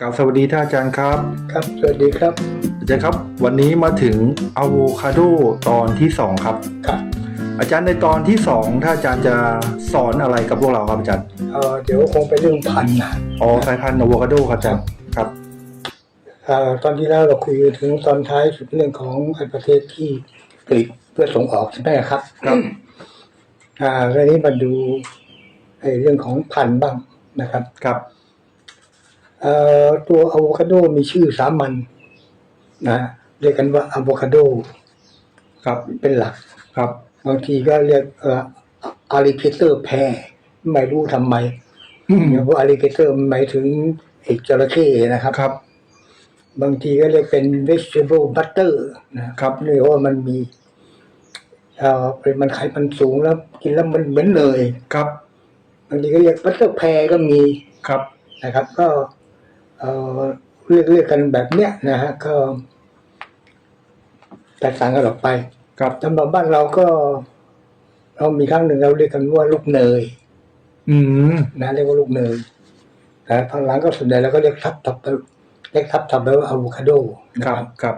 กับสวัสดีท่านอาจารย์ครับ ครับ สวัสดีครับ อาจารย์ครับ วันนี้มาถึงอะโวคาโดตอนที่สองครับ ครับ อาจารย์ในตอนที่สองถ้าอาจารย์จะสอนอะไรกับพวกเราครับอาจารย์เอ่อเดี๋ยวคงเป็นเรื่องพันธุ์นะอ๋อสายพันธุ์อะโวคาโดครับอาจารย์ ครับเอ่อตอนที่แล้วเราคุยถึงตอนท้ายสุดเรื่องของประเทศที่ผลิตเพื่อส่งออกใช่ไหมครับ ครับ อ่าเรื่องนี้มาดูไอ้เรื่องของพันธุ์บ้างนะครับ ครับเอ่อ ตัวอะโวคาโดมีชื่อสามัญนะเรียกกันว่าอะโวคาโดครับเป็นหลักครับ บางทีก็เรียกเอ่ออาริเ a เตอร์แพรไม่รู้ทำไมอืมเพราะอาริเ a เตอร์หมายถึงเอกจระเข้นะครับ ครับ บางทีก็เรียกเป็น vegetable butter นะครับเนื่องว่ามันมีเอ่อปริมาณไขมันสูงแล้ว กินแล้วมันเหมือนเนยครับ บางทีก็เรียก butter pear ก็มีครับนะครับ ก็ เอ่อเรียกเรียกกันแบบเนี้ยนะฮะก็แตกต่างกันออกไปครับสำหรับบ้านเราก็ เรามีครั้งหนึ่งเราเรียกกันว่าลูกเนย อืมนะเรียกว่าลูกเนยนะทางหลังก็ส่วนใหญ่เราก็เรียกทับทับไปเรียกทับทับไปว่าอะโวคาโดนะคครัรับบครับ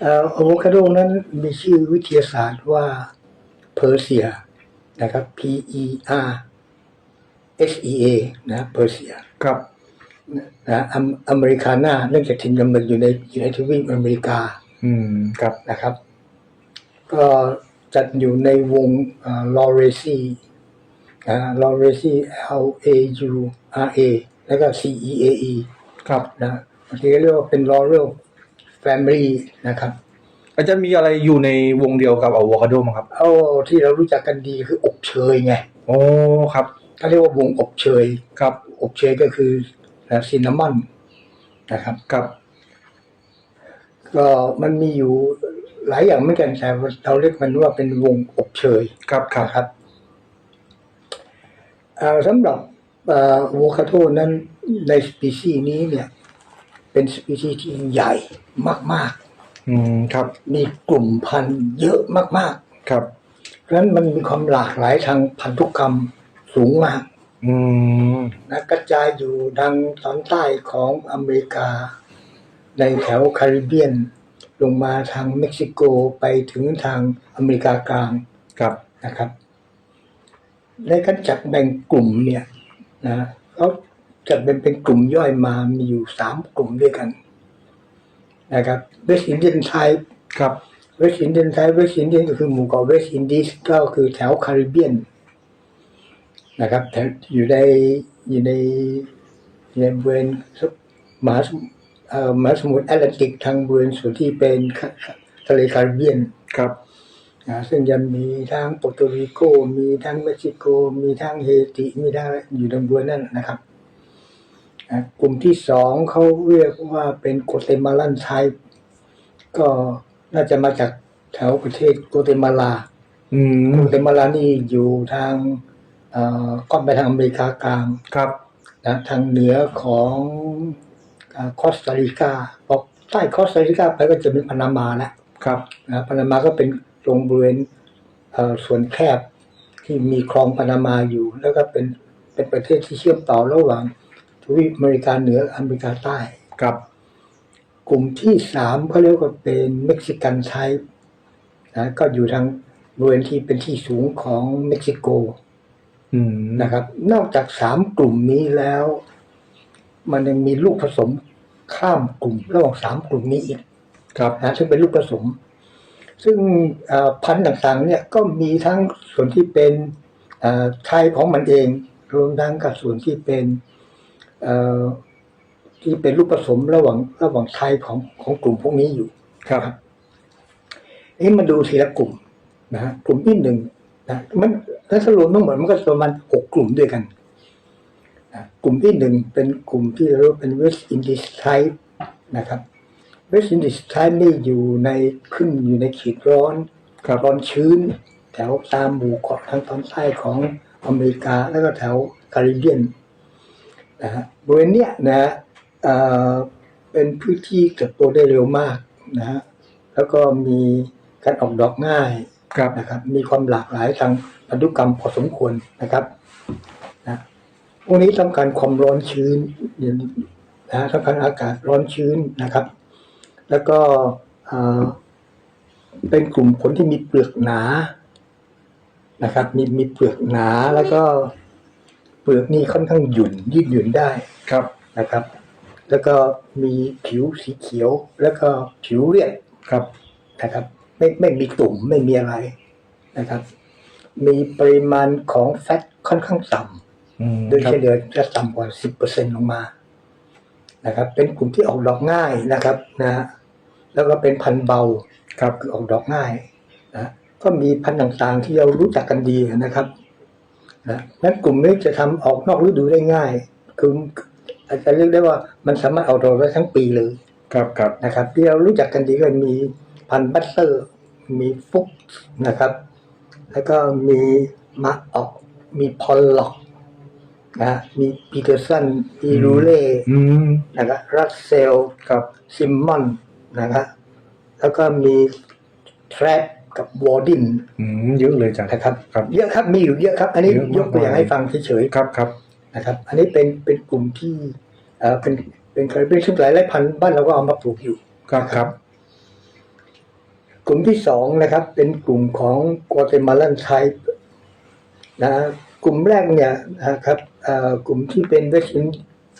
เอ่ออะโวคาโดนั้นมีชื่อวิทยาศาสตร์ว่าเพอร์เซียนะครับ P E R S E A นะเพอร์เซียครับนะ อเมอเมริกาหน้าเนื่องจากถิ่นกำเนิดอยู่ในอยู่ในทวีปอเมริกา อืมครับนะครับ ก็จัดอยู่ในวงลอเรซีลอเรซี L A U R A แล้วก็ C E A E ครับนะบางทีก็เรียกว่าเป็น Laurel Family นะครับอาจารย์มีอะไรอยู่ในวงเดียวกับอะโวคาโดมั้งครับเอาที่เรารู้จักกันดีคืออบเชยไงโอ้ครับเขาเรียกว่าวงอบเชยครับ อบเชยก็คือ ซินนามอนนะครับครับ ก็มันมีอยู่หลายอย่างเหมือนกันแต่เราเรียกมันว่าเป็นวงอบเชยครับครับนะครับเอ่อสำหรับอะโวคาโดนั้นในสปีชีส์นี้เนี่ย เป็นสปีชีส์ที่ใหญ่มากอืมครับๆมีกลุ่มพันธุ์เยอะมากครับๆเพราะฉะนั้นมันมีความหลากหลายทางพันธุกรรมสูงมาก อืมนะกระจายอยู่ทางตอนใต้ของอเมริกา ในแถวแคริบเบียน ลงมาทางเม็กซิโกไปถึงทางอเมริกากลางครับนะครับ ในการจัดแบ่งกลุ่มเนี่ยนะเขาจัดเป็นเป็นกลุ่มย่อยมามีอยู่สามกลุ่มด้วยกันนะครับเวสต์อินเดียนไทป์ครับเวสต์อินเดียนไทป์เวสต์อินเดียนก็คือหมู่เกาะเวสต์อินดีสก็คือแถวแคริบเบียน นะครับแถวอยู่ในอยู่ในอยู่ในบริเวณมหาสมุทรเอ่อมหาสมุทรแอตแลนติกทางบริเวณส่วนที่เป็นทะเลแคริบเบียนครับนะซึ่งจะมีทั้งโปรตุริโก มีทั้งเม็กซิโก มีทั้งเฮติ มีทั้งอยู่ในบริเวณนั้นนะครับนะกลุ่มที่สองเขาเรียกว่าเป็นโกเตมาลันไทป์ก็น่าจะมาจากแถวประเทศโกเตมาลาอืมโกเตมาลานี่อยู่ทางเอ่อ ก้อนไปทางอเมริกากลางครับนะทางเหนือของคอสตาริกาพอใต้คอสตาริกาไปก็จะเป็นพานามาแล้วครับนะพานามาก็เป็นตรงบริเวณเอ่อส่วนแคบที่มีคลองพานามาอยู่ แล้วก็เป็นเป็นประเทศที่เชื่อมต่อระหว่างทวีปอเมริกาเหนืออเมริกาใต้ครับ กลุ่มที่สามเขาเรียกว่าเป็นเม็กซิกันไทป์นะก็อยู่ทางบริเวณที่เป็นที่สูงของเม็กซิโกอืม นะครับ นอกจากสามกลุ่มนี้แล้ว มันยังมีลูกผสมข้ามกลุ่มระหว่างสามกลุ่มนี้อีกครับนะซึ่งเป็นลูกผสม ซึ่งเอ่อพันธุ์ต่างๆ เนี่ยก็มีทั้งส่วนที่เป็นเอ่อไทยของมันเอง รวมทั้งกับส่วนที่เป็นเอ่อที่เป็นลูกผสมระหว่างระหว่างไทยของของกลุ่มพวกนี้อยู่ครับนี่มาดูทีละกลุ่มนะฮะกลุ่มที่หนึ่ง นะมันถ้าสรุปทั้งหมดมันก็ประมาณหกกลุ่มด้วยกันนะกลุ่มที่หนึ่งเป็นกลุ่มที่เรียกว่าเป็น West Indies type นะครับ West Indies type นี่อยู่ในขึ้นอยู่ในขีดร้อนครับร้อนชื้น แถวตามหมู่เกาะทางตอนใต้ของอเมริกาแล้วก็แถวแคริบเบียนนะฮะบริเวณเนี้ยนะฮะเอ่อเป็นพื้นที่เติบโตได้เร็วมากนะฮะแล้วก็มีการออกดอกง่าย ครับนะครับ มีความหลากหลายทางพันธุกรรมพอสมควรนะครับนะพวกนี้ต้องการความร้อนชื้นนะต้องการอากาศร้อนชื้นนะครับ แล้วก็เอ่อเป็นกลุ่มผลที่มีเปลือกหนานะครับ มีมีเปลือกหนาแล้วก็เปลือกนี่ค่อนข้างหยุ่นยืดหยุ่นได้ครับนะครับ แล้วก็มีผิวสีเขียว แล้วก็ผิวเรียบครับนะครับ ไม่ไม่มีตุ่มไม่มีอะไรนะครับ มีปริมาณของแฟตค่อนข้างต่ำอืมโดยครับเฉลี่ยจะต่ำกว่า10%ลงมานะครับ เป็นกลุ่มที่ออกดอกง่ายนะครับนะฮะแล้วก็เป็นพันธุ์เบาครับคือออกดอกง่ายนะก็มีพันธุ์ต่างๆที่เรารู้จักกันดีนะครับนะนั้นกลุ่มนี้จะทำออกนอกฤดูได้ง่าย คืออาจจะเรียกได้ว่ามันสามารถออกดอกได้ทั้งปีเลย ครับครับนะครับ ที่เรารู้จักกันดีก็มี พันธุ์บัตเตอร์ มีฟุกนะครับ แล้วก็มีมาออก มีพอลล็อกนะมีปีเตอร์สันมีรูเล่อืมนะครับรัสเซลครับซิมมอนนะครับแล้วก็มีแทรปกับวอร์ดินอืมเยอะเลยอาจารย์นะครับครับ เยอะครับมีอยู่เยอะครับ อันนี้เยอะมากยกตัวอย่างให้ฟังเฉยครับครับๆนะครับ อันนี้เป็นเป็นกลุ่มที่เอ่อเป็นเป็นเคยเป็นชุดหลายหลายพันธุ์บ้านเราก็เอามาปลูกอยู่ครับครับ กลุ่มที่สองนะครับ เป็นกลุ่มของกัวเตมาลันไทป์นะกลุ่มแรกเนี่ยนะครับเอ่อกลุ่มที่เป็นเวสติน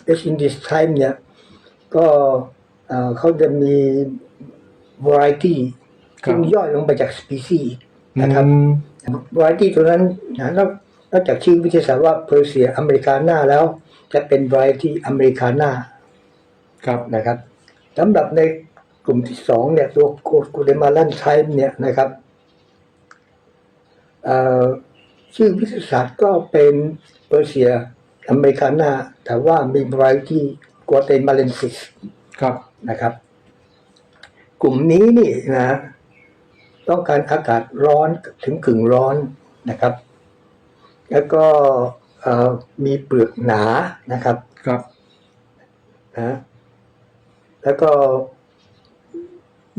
เวสตินดิสไทป์เนี่ยก็เอ่อเขาจะมี variety ครับซึ่งย่อยลงไปจาก species นะครับอืม variety ตัวนั้นนะนอกนอกจากชื่อวิทยาศาสตร์ว่าเพอร์เซียอเมริกาน่าแล้ว จะเป็น variety อเมริกาน่าครับนะครับสำหรับใน กลุ่มที่สองเนี่ยตัวกูเดมาลันไทป์เนี่ยนะครับเอ่อชื่อวิทยาศาสตร์ก็เป็นเปอร์เซียอเมริกาน่าแต่ว่ามี variety กัวเตมาเลนซิสครับนะครับ กลุ่มนี้นี่นะ ต้องการอากาศร้อนถึงกึ่งร้อนนะครับ แล้วก็เอ่อมีเปลือกหนานะครับ ครับนะแล้วก็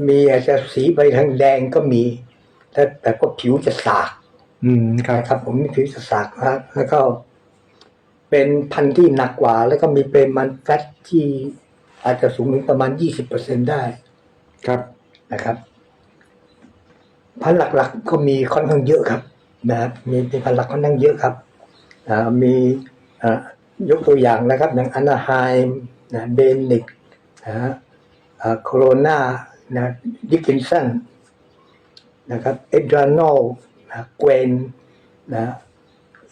มีอาจจะสีใบทางแดงก็มี แต่แต่ก็ผิวจะสาก อืมครับนะครับ ผมมีผิวจะสากนะแล้วก็เป็นพันธุ์ที่หนักกว่า แล้วก็มีปริมาณแฟตที่อาจจะสูงถึงประมาณ20%ได้ครับนะครับ พันธุ์หลักๆก็มีค่อนข้างเยอะครับ นะครับมีมีพันธุ์หลักค่อนข้างเยอะครับอ่ามีอ่ายกตัวอย่างนะครับ อย่างอนาไฮม์นะเบนิกนะฮะโคโรนา นะดิกินสันนะครับเอดรานอลนะเกวนนะ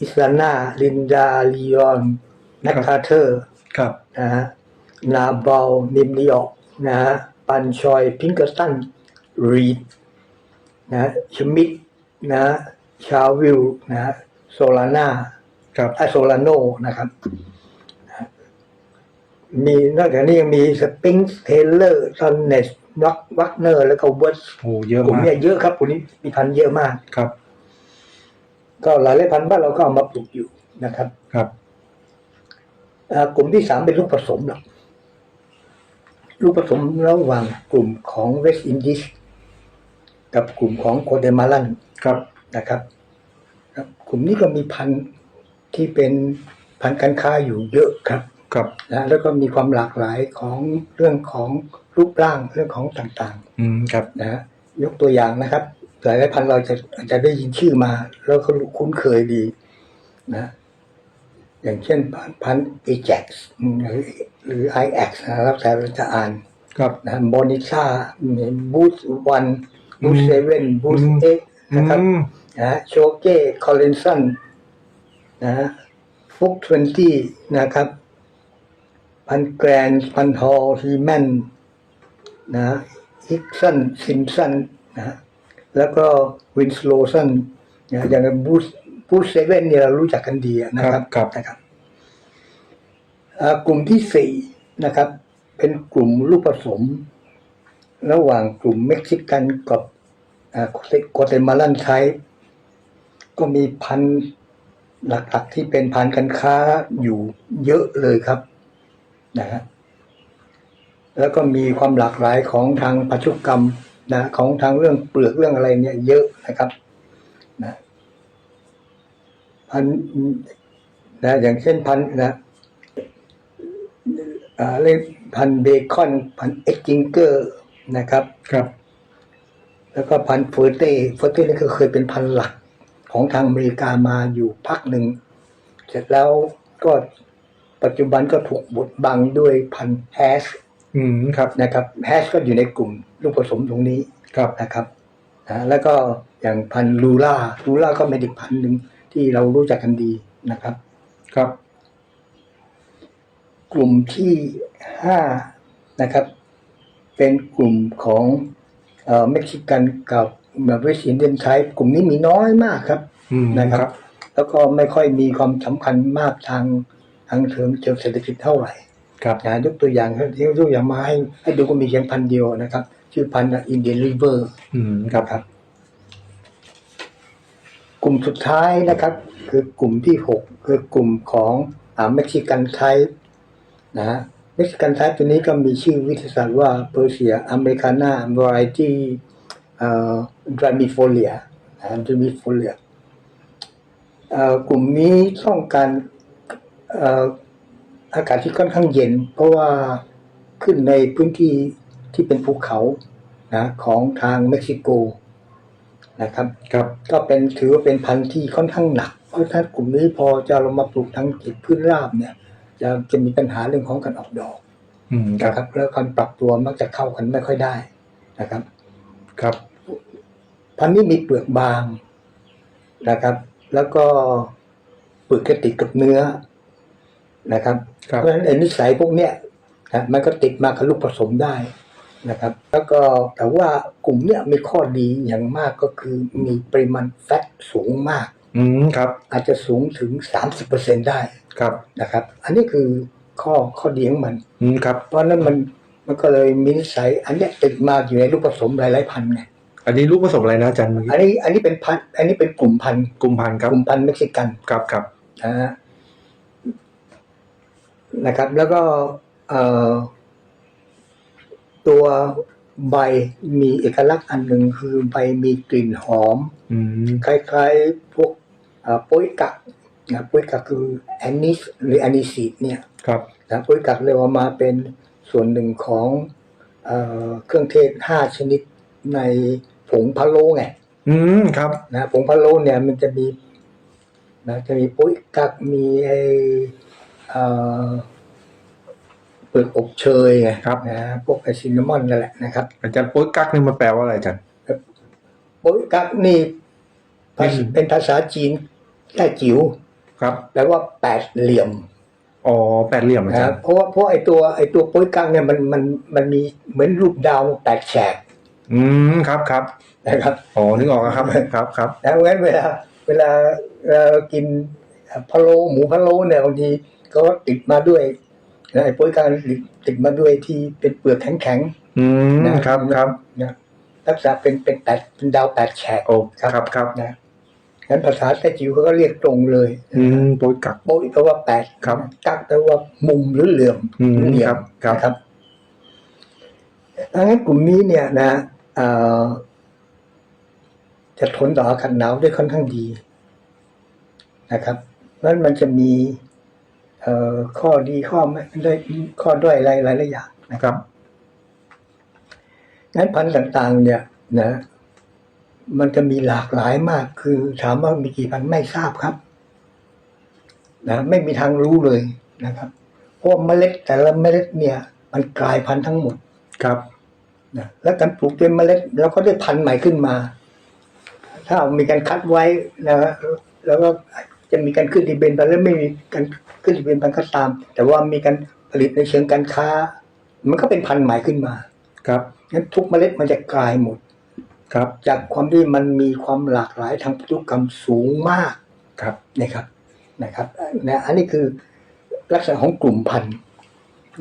อิสลานาลินดาลีออนแมคคาเทอร์ครับนะฮะนาบาลนิมลีออกนะฮะปันชอยพิงเกอร์ตันรีดนะฮะชมิดนะฮะชาวิลนะฮะโซลาน่าครับอะโซลาโนนะครับนะฮะมีนอกจากนี้ยังมีสปริงเทเลอร์ซอนเนส วักวักเนอร์ แล้วก็เวิร์ดโอ้เยอะกลุ่มมากเนี้ยเยอะครับกลุ่มนี้มีพันธุ์เยอะมาก ครับ ก็หลายหลายพันธุ์บ้านเราก็เอามาปลูกอยู่นะครับครับอ่ากลุ่มที่สามเป็นลูกผสมหรอกลูกผสมระหว่างกลุ่มของเวสต์อินดิสกับกลุ่มของโกเตมาลันครับ นะครับครับ กลุ่มนี้ก็มีพันธุ์ที่เป็นพันธุ์การค้าอยู่เยอะครับ ครับนะแล้วก็มีความหลากหลายของเรื่องของรูปร่างเรื่องของต่างอืมครับๆนะฮะยกตัวอย่างนะครับ หลายๆพันธุ์เราจะอาจจะได้ยินชื่อมา แล้วก็คุ้นเคยดีนะ อย่างเช่นพันธุ์พันธุ์เอจ็กซ์หรือหรือไอเอ็กซ์นะครับแต่เราจะอ่านครับนะบอนิช่าบูสวันบูสเซเว่นบูสอืมเอ็กนะครับอืมนะโชเก้คอลเลนสันนะฟุกทเวนตี้นะครับ พันแกรนพันฮอลฮีแมนนะฮิกสันซิมสันนะแล้วก็วินสโลสันนะอย่างบูสบูสเซเว่นเนี่ยเรารู้จักกันดีนะครับครับนะครับอ่ากลุ่มที่สี่นะครับ เป็นกลุ่มลูกผสม ระหว่างกลุ่มเม็กซิกันกับอ่าโกเตมาลันไทป์ก็มีพันธุ์หลักๆที่เป็นพันธุ์การค้าอยู่เยอะเลยครับ นะฮะแล้วก็มีความหลากหลายของทางปัจจุกรรมนะของทางเรื่องเปลือกเรื่องอะไรเนี่ยเยอะนะครับนะพันธุ์นะอย่างเช่นพันธุ์นะอ่าเรียกพันธุ์เบคอนพันธุ์เอ็กจิงเกอร์นะครับครับ แล้วก็พันธุ์เฟอร์เต้เฟอร์เต้นี่ก็เคยเป็นพันธุ์หลักของทางอเมริกามาอยู่พักหนึ่ง เสร็จแล้วก็ ปัจจุบันก็ถูกบดบังด้วยพันธุ์แฮชอืมครับนะครับแฮชก็อยู่ในกลุ่มลูกผสมตรงนี้ครับนะครับนะแล้วก็อย่างพันธุ์ลูล่าลูล่าก็เป็นอีกพันธุ์หนึ่งที่เรารู้จักกันดีนะครับ ครับ กลุ่มที่ห้านะครับ เป็นกลุ่มของเอ่อเม็กซิกันกับแบบเวสต์อินเดียนไทป์กลุ่มนี้มีน้อยมากครับอืมนะครับ แล้วก็ไม่ค่อยมีความสำคัญมากทาง ทางเชิงเชิงเศรษฐกิจเท่าไหร่ครับนะยกตัวอย่างที่ยกตัวอย่างมาให้ให้ดูก็มีเพียงพันธุ์เดียวนะครับ ชื่อพันธุ์อินเดียนริเวอร์อืมครับครับ กลุ่มสุดท้ายนะครับ คือกลุ่มที่หกคือกลุ่มของอ่าเม็กซิกันไทป์นะฮะเม็กซิกันไทป์ตัวนี้ก็มีชื่อวิทยาศาสตร์ว่าเปอร์เซียอเมริกานาบรายที่เอ่อดรามิโฟเลียนะดรามิโฟเลียเอ่อกลุ่มนี้ต้องการเอ่ออากาศที่ค่อนข้างเย็น เพราะว่าขึ้นในพื้นที่ที่เป็นภูเขานะของทางเม็กซิโกนะครับครับ ก็เป็นถือว่าเป็นพันธุ์ที่ค่อนข้างหนัก เพราะฉะนั้นกลุ่มนี้พอจะเรามาปลูกทั้งจิตพื้นราบเนี่ย จะจะมีปัญหาเรื่องของการออกดอกอืมครับนะครับแล้วการปรับตัวมักจะเข้ากันไม่ค่อยได้นะครับ ครับ พันธุ์นี้มีเปลือกบางนะครับ แล้วก็เปลือกจะติดกับเนื้อ นะครับครับ เพราะฉะนั้นไอ้นิสัยพวกเนี้ยนะมันก็ติดมากับลูกผสมได้นะครับ แล้วก็แต่ว่ากลุ่มเนี้ยมีข้อดีอย่างมากก็คือมีปริมาณแฟตสูงมาก อืมครับ อาจจะสูงถึง 30%ได้ครับนะครับ อันนี้คือข้อข้อดีของมันอืมครับ เพราะฉะนั้นมันมันก็เลยมีนิสัยอันเนี้ยติดมาอยู่ในลูกผสมหลายๆพันธุ์ไงอันนี้ลูกผสมอะไรนะอาจารย์เมื่อกี้อันนี้อันนี้เป็นพันธุ์อันนี้เป็นกลุ่มพันธุ์กลุ่มพันธุ์คกรับลุ่มพันธุ์เม็กซิกันครับครับนะฮะ นะครับ แล้วก็เอ่อตัวใบมีเอกลักษณ์อันหนึ่งคือใบมีกลิ่นหอมอืมคล้ายๆพวกเอ่อโป๊ยกักนะโป๊ยกักคือแอนนิสหรือแอนนิซีดเนี่ยครับนะโป๊ยกักเรียกว่ามาเป็นส่วนหนึ่งของเอ่อเครื่องเทศห้าชนิดในผงพะโล้ไง อืมครับนะผงพะโล้เนี่ยมันจะมีนะจะมีโป๊ยกักมีไอ เอ่อเปลือกอบเชยไงครับนะพวกไอซินนามอนนั่นแหละนะครับ อาจารย์โป๊ยกักนี่มันแปลว่าอะไรอาจารย์โป๊ยกักนี่ภาษาอืมเป็นภาษาจีนแค่จิ๋วครับแปลว่าแปดเหลี่ยมอ๋อแปดเหลี่ยมอานะจาครรับย์เพราะว่าเพราะไอตัวไอตัวโป๊ยกักเนี่ยมันมันมันมีเหมือนรูปดาวแปดแฉกอืมครับครับนะครับอ๋อนึกออกแล้วครับครับครับนะเพราะฉะนั้นเวลาเวลาเวลาเรากิน พะโล้หมูพะโล้เนี่ยบางทีก็ติดมาด้วยนะไอ้โป๊ยกักติดมาด้วยที่เป็นเปลือกแข็งอืมๆนะ ครับครับนะลักษณะเป็นเป็นแปดเป็นดาวแปดแฉกโอ้ครับครับนะงั้นภาษาแต้จิ๋วเขาก็เรียกตรงเลยอืมโป๊ยกัก โป๊ยแปลว่าแปดครับกักแปลว่ามุมหรือเหลี่ยมอืมหรือเหลี่ยครัมบครับนะครับ ดังนั้นกลุ่มนี้เนี่ยนะเอ่อจะทนต่ออากาศหนาวได้ค่อนข้างดีนะครับ เพราะฉะนั้นมันจะมีเอ่อข้อดีข้อไม่ได้ข้อด้อยหลายหลายหลายอย่างนะครับงั้นพันธุ์ต่าง ๆ เนี่ยนะ มันจะมีหลากหลายมาก คือถามว่ามีกี่พันธุ์ไม่ทราบครับ นะไม่มีทางรู้เลยนะครับเพราะว่าเมล็ดแต่ละเมล็ดเนี่ย มันกลายพันธุ์ทั้งหมดครับนะแล้วการปลูกเป็นเมล็ดเราก็ได้พันธุ์ใหม่ขึ้นมา ถ้ามีการคัดไว้นะแล้วก็ จะมีการขึ้นทะเบียนพันธุ์แล้วไม่มีการขึ้นทะเบียนพันธุ์ก็ตาม แต่ว่ามีการผลิตในเชิงการค้า มันก็เป็นพันธุ์ใหม่ขึ้นมาครับงั้นทุกเมล็ดมันจะกลายหมดครับ จากความที่มันมีความหลากหลายทางพันธุกรรมสูงมากครับนะครับนะครับนะอันนี้คือลักษณะของกลุ่มพันธุ์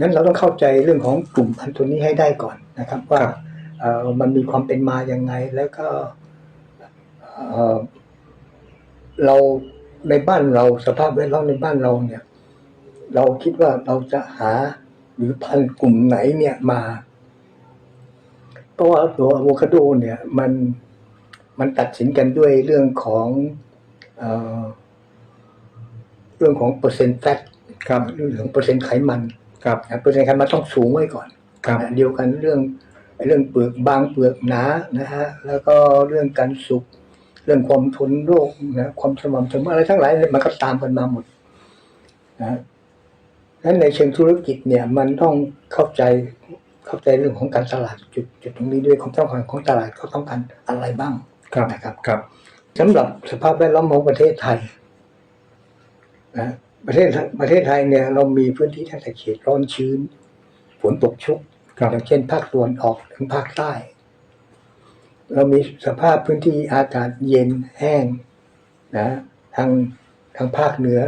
งั้นเราต้องเข้าใจเรื่องของกลุ่มพันธุ์ตัวนี้ให้ได้ก่อนนะครับ ว่าครับเอ่อมันมีความเป็นมาอย่างไงแล้วก็เอ่อเรา ในบ้านเราสภาพแวดล้อมในบ้านเราเนี่ย เราคิดว่าเราจะหาหรือพันธุ์กลุ่มไหนเนี่ยมาเพราะว่าตัวอะโวคาโดเนี่ยมันมันตัดสินกันด้วยเรื่องของเอ่อเรื่องของเปอร์เซ็นต์แฟตครับเรื่องของเปอร์เซ็นต์ไขมันครับนะเปอร์เซ็นต์ไขมันต้องสูงไว้ก่อนครับขณะเดียวกันเรื่องเรื่องเปลือกบางเปลือกหนานะฮะแล้วก็เรื่องการสุก เรื่องความทนโรคนะความสม่ำเสมออะไรทั้งหลายเนี่ยมันก็ตามกันมาหมดนะนั้นในเชิงธุรกิจเนี่ย มันต้องเข้าใจเข้าใจเรื่องของการตลาดจุดจุดตรงนี้ด้วยความต้องการของตลาดเขาต้องการอะไรบ้างครับนะครับครับสำหรับสภาพแวดล้อมของประเทศไทยนะประเทศประเทศไทยเนี่ย เรามีพื้นที่ตั้งแต่เขตร้อนชื้นฝนตกชุกครับอย่างเช่นภาคตะวันออกถึงภาคใต้ เรามีสภาพพื้นที่อากาศเย็นแห้งนะทางทางภาคเหนือ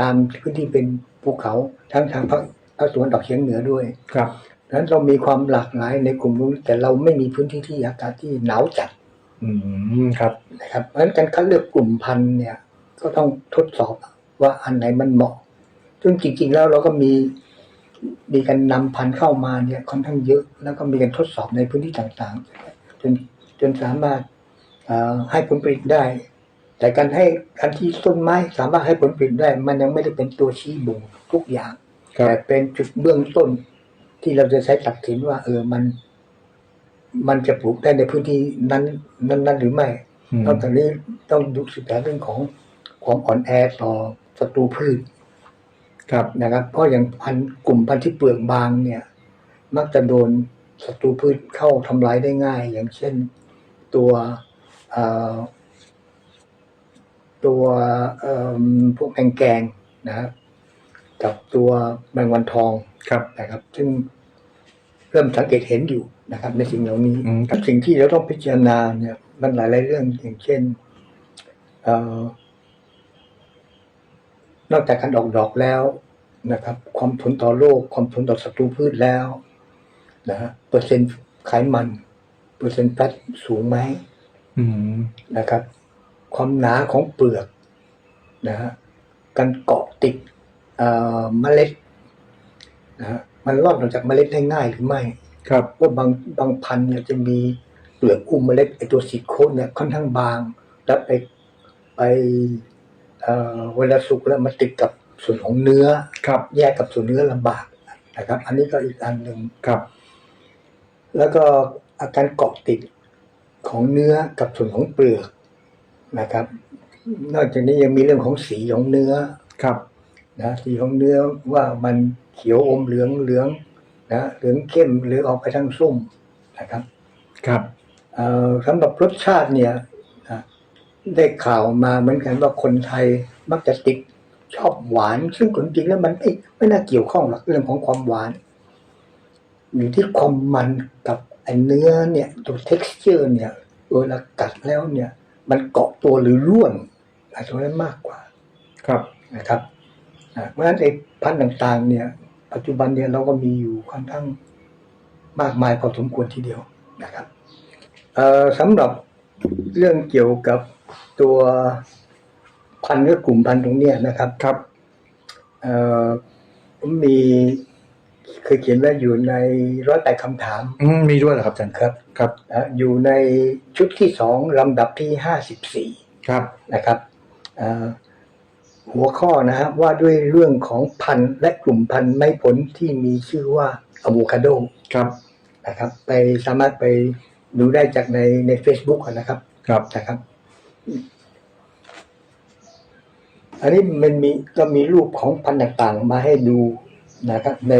ตามพื้นที่เป็นภูเขาทั้งทางภาคภาคตะวันออกเฉียงเหนือด้วยครับดังนั้นเรามีความหลากหลายในกลุ่มนู้นแต่เราไม่มีพื้นที่ที่อากาศที่หนาวจัด อืมครับนะครับเพราะฉะนั้นการคัดเลือกกลุ่มพันธุ์เนี่ย ก็ต้องทดสอบว่าอันไหนมันเหมาะ ซึ่งจริง ๆ แล้วเราก็มีมีการนำพันธุ์เข้ามาเนี่ยค่อนข้างเยอะ แล้วก็มีการทดสอบในพื้นที่ต่างๆ จนจนสามารถเอ่อให้ผลผลิตได้ แต่การให้การที่ต้นไม้สามารถให้ผลผลิตได้ มันยังไม่ได้เป็นตัวชี้บ่งทุกอย่างครับแต่เป็นจุดเบื้องต้นที่เราจะใช้ตัดสินว่า เออมัน มันจะปลูกได้ในพื้นที่นั้น นั้นนั้นหรือไม่อืมนอกจากนี้ต้องดูศึกษาเรื่องของความอ่อนแอต่อศัตรูพืช ครับนะครับ เพราะอย่างพันธุ์กลุ่มพันธุ์ที่เปลือกบางเนี่ย มักจะโดน ศัตรูพืชเข้าทำลายได้ง่าย อย่างเช่นตัวเอ่อตัวเอ่อพวกแมงแกงนะครับกับตัวแมงวันทองครับนะครับ ซึ่งเริ่มสังเกตเห็นอยู่นะครับ ในสิ่งเหล่านี้อืมกับสิ่งที่เราต้องพิจารณาเนี่ย มันหลายๆเรื่องอย่างเช่นเอ่อนอกจากการออกดอกแล้วนะครับ ความทนต่อโรคความทนต่อศัตรูพืชแล้ว นะฮะเปอร์เซ็นต์ไขมันเปอร์เซ็นต์แฟตสูงไหมอืมนะครับ ความหนาของเปลือกนะฮะการเกาะติดเอ่อเมล็ดนะฮะมันรอดออกจากเมล็ดได้ง่ายหรือไม่ ครับว่าบางบางพันธุ์เนี่ยจะมีเปลือกอุ้มเมล็ดไอตัวซีโคนเนี่ยค่อนข้างบาง แล้วไปไปเอ่อเวลาสุกแล้วมาติดกับส่วนของเนื้อครับ แยกกับส่วนเนื้อลำบากนะครับ อันนี้ก็อีกอันหนึ่งครับ แล้วก็อาการเกาะติดของเนื้อกับส่วนของเปลือกนะครับ นอกจากนี้ยังมีเรื่องของสีของเนื้อครับนะสีของเนื้อว่ามันเขียวอมเหลืองเหลืองนะเหลืองเข้มหรือออกไปทางส้มนะครับ ครับเอ่อสำหรับรสชาติเนี่ยนะได้ข่าวมาเหมือนกันว่าคนไทยมักจะติดชอบหวาน ซึ่งจริงๆแล้วมันไม่ไม่น่าเกี่ยวข้องหรอกเรื่องของความหวาน อยู่ที่ความมันกับไอ้เนื้อเนี่ยตัว texture เนี่ยเวลากัดแล้วเนี่ย มันเกาะตัวหรือร่วนอะไรตรงนั้นมากกว่า ครับนะครับอ่าเพราะฉะนั้นไอ้พันธุ์ต่างๆ เนี่ย ปัจจุบันเนี่ยเราก็มีอยู่ค่อนข้างมากมายพอสมควรทีเดียวนะครับเอ่อสำหรับเรื่องเกี่ยวกับตัวพันธุ์หรือกลุ่มพันธุ์ตรงเนี้ยนะครับครับเอ่อผมมี เคยเขียนไว้อยู่ในร้อยแปดคำถาม อืมมีด้วยเหรอครับอาจารย์ครับครับนะอยู่ในชุดที่สองลำดับที่ห้าสิบสี่ครับนะครับเอ่อหัวข้อนะฮะว่าด้วยเรื่องของพันธุ์และกลุ่มพันธุ์ไม้ผลที่มีชื่อว่าอะโวคาโดครับนะครับ ไปสามารถไปดูได้จากในใน Facebook อะนะครับ ครับนะครับ อันนี้มันมีก็มีรูปของพันธุ์ต่างๆ มาให้ดู นะครับใน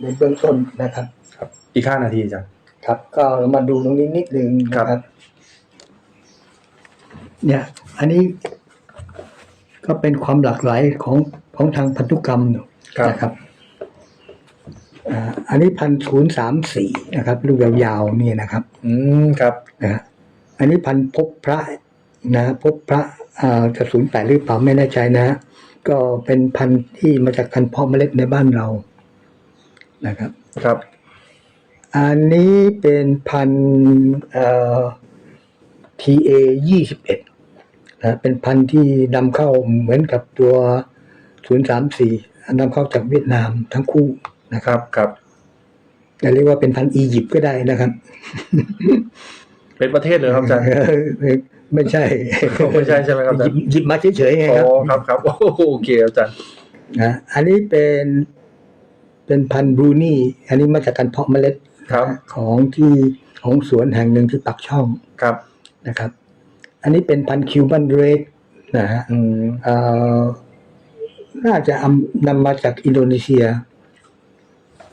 ในเบื้องต้นนะครับ ครับ อีกห้านาทีอาจารย์ครับ ก็เรามาดูตรงนี้นิดนึงนะคครัรับบเนี่ย อันนี้ก็เป็นความหลากหลายของของทางพันธุกรรมเนอะครับนะครับอ่าอันนี้พันศูนย์สามสี่นะครับลูกยาวๆนี่นะครับ อืมครับนะฮะอันนี้พันพบพระนะพบพระอ่าจะศูนย์แปดหรือเปล่าไม่แน่ใจนะฮะ ก็เป็นพันธุ์ที่มาจากพันธุ์เพาะเมล็ดในบ้านเรานะครับ ครับ อันนี้เป็นพันเอ่อ TA ยี่สิบเอ็ดนะเป็นพันธุ์ที่นำเข้าเหมือนกับตัวศูนย์สามสี่นำเข้าจากเวียดนามทั้งคู่นะคครับรับครับจะเรียกว่าเป็นพันธุ์อียิปต์ก็ได้นะครับ เป็นประเทศเลยครับอาจารย์เออ ไม่ใช่ไม่ใช่ใช่ไหมครับอาหจายิรบย์หยิบมาเฉยๆไงอ๋ครับอครับครับโอเคครับอาจารย์นะอันนี้เป็นเป็นพันธุ์บรูนี่ อันนี้มาจากการเพาะเมล็ดครับนะของที่ของสวนแห่งหนึ่งที่ปักช่องครับนะครับ อันนี้เป็นพันธุ์คิวบันเรดนะฮะอืมเอ่อน่าจะเอานำมาจากอินโดนีเซีย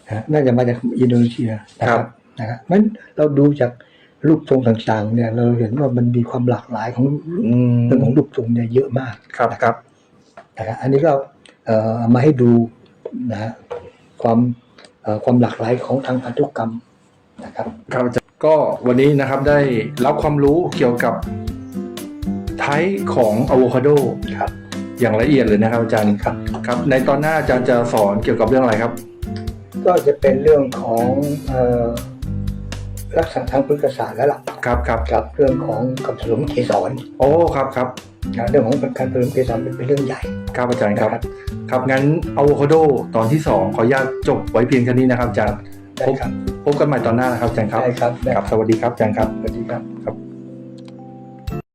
นะน่าจะมาจากอินโดนีเซียนะครับนะครับมันเราดูจาก รูปทรงต่างๆ เนี่ย เราเห็นว่ามันมีความหลากหลายของอืมเรื่องของรูปทรงเนี่ยเยอะมากครับครับนะครับอันนี้ก็เอ่อเอามาให้ดูนะฮะความเอ่อความหลากหลายของทางพันธุกรรมนะครับครับอาจารย์ก็วันนี้นะครับได้รับความรู้เกี่ยวกับไทป์ของอะโวคาโดครับอย่างละเอียดเลยนะครับอาจารย์ครับครับ ในตอนหน้าอาจารย์จะสอนเกี่ยวกับเรื่องอะไรครับ ก็จะเป็นเรื่องของ เอ่อลักษณะทางพฤกษศาสตร์แล้วล่ะครับครับกับเรื่องของกับผสมเกสรโอ้ครับครับนะเรื่องของการผสมเกสรเป็นเรื่องใหญ่ครับอาจารย์ครับนะครับ ครับงั้นอะโวคาโดตอนที่สองขออนุญาตจบไว้เพียงแค่นี้นะครับอาจารย์ได้ครับพบกันใหม่ตอนหน้านะครับอาจารย์ครับได้ครับได้ครับ สวัสดีครับอาจารย์ครับสวัสดีครับครับ